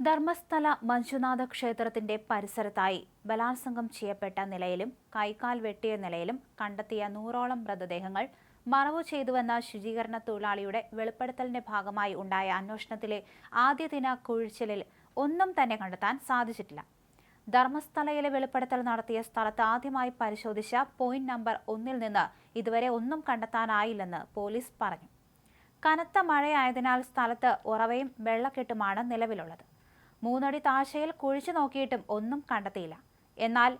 ധർമ്മസ്ഥല മഞ്ജുനാഥ ക്ഷേത്രത്തിന്റെ പരിസരത്തായി ബലാത്സംഗം ചെയ്യപ്പെട്ട നിലയിലും കൈക്കാൽ വെട്ടിയ നിലയിലും കണ്ടെത്തിയ നൂറോളം മൃതദേഹങ്ങൾ മറവ് ചെയ്തുവെന്ന ശുചീകരണ തൊഴിലാളിയുടെ വെളിപ്പെടുത്തലിന്റെ ഭാഗമായി ഉണ്ടായ അന്വേഷണത്തിലെ ആദ്യ ദിന കുഴിച്ചിലിൽ ഒന്നും തന്നെ കണ്ടെത്താൻ സാധിച്ചിട്ടില്ല. ധർമ്മസ്ഥലയിലെ വെളിപ്പെടുത്തൽ നടത്തിയ സ്ഥലത്ത് ആദ്യമായി പരിശോധിച്ച പോയിന്റ് നമ്പർ ഒന്നിൽ നിന്ന് ഇതുവരെ ഒന്നും കണ്ടെത്താനായില്ലെന്ന് പോലീസ് പറഞ്ഞു. കനത്ത മഴയായതിനാൽ സ്ഥലത്ത് ഉറവയും വെള്ളക്കെട്ടുമാണ് നിലവിലുള്ളത്. മൂന്നടി താശയിൽ കുഴിച്ചു നോക്കിയിട്ടും ഒന്നും കണ്ടെത്തിയില്ല. എന്നാൽ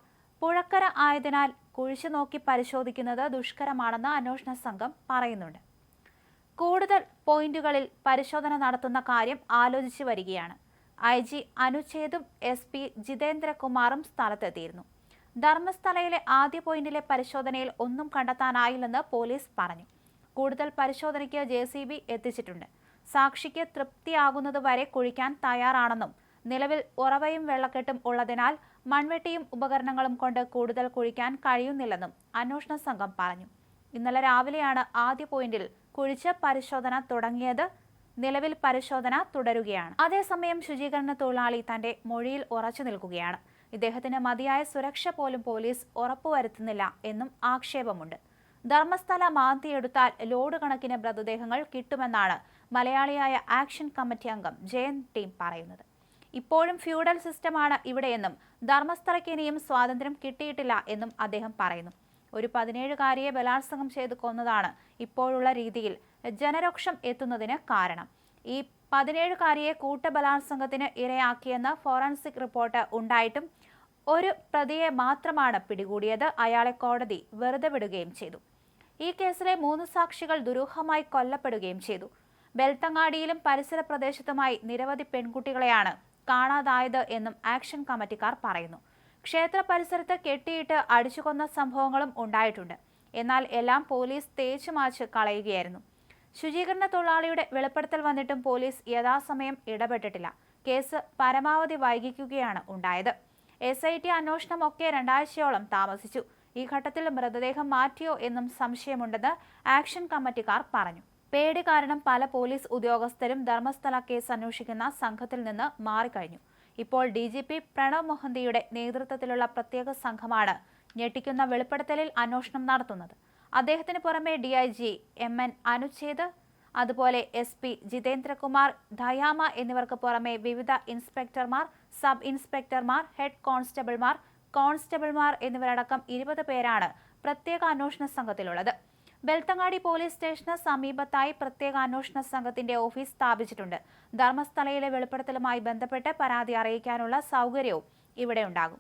പുഴക്കര ആയതിനാൽ കുഴിച്ചു നോക്കി പരിശോധിക്കുന്നത് ദുഷ്കരമാണെന്ന് അന്വേഷണ സംഘം പറയുന്നുണ്ട്. കൂടുതൽ പോയിന്റുകളിൽ പരിശോധന നടത്തുന്ന കാര്യം ആലോചിച്ചു വരികയാണ്. ഐ ജി അനുച്ഛേദും എസ് പി ജിതേന്ദ്രകുമാറും സ്ഥലത്തെത്തിയിരുന്നു. ധർമ്മസ്ഥലയിലെ ആദ്യ പോയിന്റിലെ പരിശോധനയിൽ ഒന്നും കണ്ടെത്താനായില്ലെന്ന് പോലീസ് പറഞ്ഞു. കൂടുതൽ പരിശോധനയ്ക്ക് ജെ എത്തിച്ചിട്ടുണ്ട്. സാക്ഷിക്ക് തൃപ്തിയാകുന്നതുവരെ കുഴിക്കാൻ തയ്യാറാണെന്നും നിലവിൽ ഉറവയും വെള്ളക്കെട്ടും ഉള്ളതിനാൽ മൺവെട്ടിയും ഉപകരണങ്ങളും കൊണ്ട് കൂടുതൽ കുഴിക്കാൻ കഴിയുന്നില്ലെന്നും അന്വേഷണ സംഘം പറഞ്ഞു. ഇന്നലെ രാവിലെയാണ് ആദ്യ പോയിന്റിൽ കുഴിച്ച് പരിശോധന തുടങ്ങിയത്. നിലവിൽ പരിശോധന തുടരുകയാണ്. അതേസമയം ശുചീകരണ തൊഴിലാളി തന്റെ മൊഴിയിൽ ഉറച്ചു നിൽക്കുകയാണ്. ഇദ്ദേഹത്തിന് മതിയായ സുരക്ഷ പോലും പോലീസ് ഉറപ്പുവരുത്തുന്നില്ല എന്നും ആക്ഷേപമുണ്ട്. ധർമ്മസ്ഥല മാന്തിയെടുത്താൽ ലോഡ് കണക്കിന് മൃതദേഹങ്ങൾ കിട്ടുമെന്നാണ് മലയാളിയായ ആക്ഷൻ കമ്മിറ്റി അംഗം ജയൻ ടീം പറയുന്നത്. ഇപ്പോഴും ഫ്യൂഡൽ സിസ്റ്റമാണ് ഇവിടെയെന്നും ധർമ്മസ്ഥലയ്ക്ക് ഇനിയും സ്വാതന്ത്ര്യം കിട്ടിയിട്ടില്ല എന്നും അദ്ദേഹം പറയുന്നു. ഒരു പതിനേഴുകാരിയെ ബലാത്സംഗം ചെയ്ത് കൊന്നതാണ് ഇപ്പോഴുള്ള രീതിയിൽ ജനരോക്ഷം എത്തുന്നതിന് കാരണം. ഈ പതിനേഴുകാരിയെ കൂട്ടബലാത്സംഗത്തിന് ഇരയാക്കിയെന്ന ഫോറൻസിക് റിപ്പോർട്ട് ഉണ്ടായിട്ടും ഒരു പ്രതിയെ മാത്രമാണ് പിടികൂടിയത്. അയാളെ കോടതി വെറുതെ വിടുകയും ചെയ്തു. ഈ കേസിലെ മൂന്ന് സാക്ഷികൾ ദുരൂഹമായി കൊല്ലപ്പെടുകയും ചെയ്തു. ബെൽത്തങ്ങാടിയിലും പരിസര പ്രദേശത്തുമായി നിരവധി പെൺകുട്ടികളെയാണ് കാണാതായത് എന്നും ആക്ഷൻ കമ്മിറ്റിക്കാർ പറയുന്നു. ക്ഷേത്ര പരിസരത്ത് കെട്ടിയിട്ട് അടിച്ചുകൊന്ന സംഭവങ്ങളും ഉണ്ടായിട്ടുണ്ട്. എന്നാൽ എല്ലാം പോലീസ് തേച്ചു മാച്ച് കളയുകയായിരുന്നു. ശുചീകരണ തൊഴിലാളിയുടെ വെളിപ്പെടുത്തൽ വന്നിട്ടും പോലീസ് യഥാസമയം ഇടപെട്ടിട്ടില്ല. കേസ് പരമാവധി വൈകിക്കുകയാണ് ഉണ്ടായത്. എസ് ഐ ടി അന്വേഷണമൊക്കെ രണ്ടാഴ്ചയോളം താമസിച്ചു. ഈ ഘട്ടത്തിൽ മൃതദേഹം മാറ്റിയോ എന്നും സംശയമുണ്ടെന്ന് ആക്ഷൻ കമ്മിറ്റിക്കാർ പറഞ്ഞു. പേടി കാരണം പല പോലീസ് ഉദ്യോഗസ്ഥരും ധർമ്മസ്ഥല കേസ് അന്വേഷിക്കുന്ന സംഘത്തിൽ നിന്ന് മാറിക്കഴിഞ്ഞു. ഇപ്പോൾ ഡി ജി പി പ്രണവ് മൊഹന്തിയുടെ നേതൃത്വത്തിലുള്ള പ്രത്യേക സംഘമാണ് ഞെട്ടിക്കുന്ന വെളിപ്പെടുത്തലിൽ അന്വേഷണം നടത്തുന്നത്. അദ്ദേഹത്തിന് പുറമെ D I G M N Anucheth അതുപോലെ എസ് പി ജിതേന്ദ്രകുമാർ ധയാമ എന്നിവർക്ക് പുറമെ വിവിധ ഇൻസ്പെക്ടർമാർ സബ് ഇൻസ്പെക്ടർമാർ ഹെഡ് കോൺസ്റ്റബിൾമാർ കോൺസ്റ്റബിൾമാർ എന്നിവരടക്കം ഇരുപത് പേരാണ് പ്രത്യേക അന്വേഷണ സംഘത്തിലുള്ളത്. ബെൽത്തങ്ങാടി പോലീസ് സ്റ്റേഷന് സമീപത്തായി പ്രത്യേക അന്വേഷണ സംഘത്തിന്റെ ഓഫീസ് സ്ഥാപിച്ചിട്ടുണ്ട്. ധർമ്മസ്ഥലയിലെ വെളിപ്പെടുത്തലുമായി ബന്ധപ്പെട്ട് പരാതി അറിയിക്കാനുള്ള സൗകര്യവും ഇവിടെ ഉണ്ടാകും.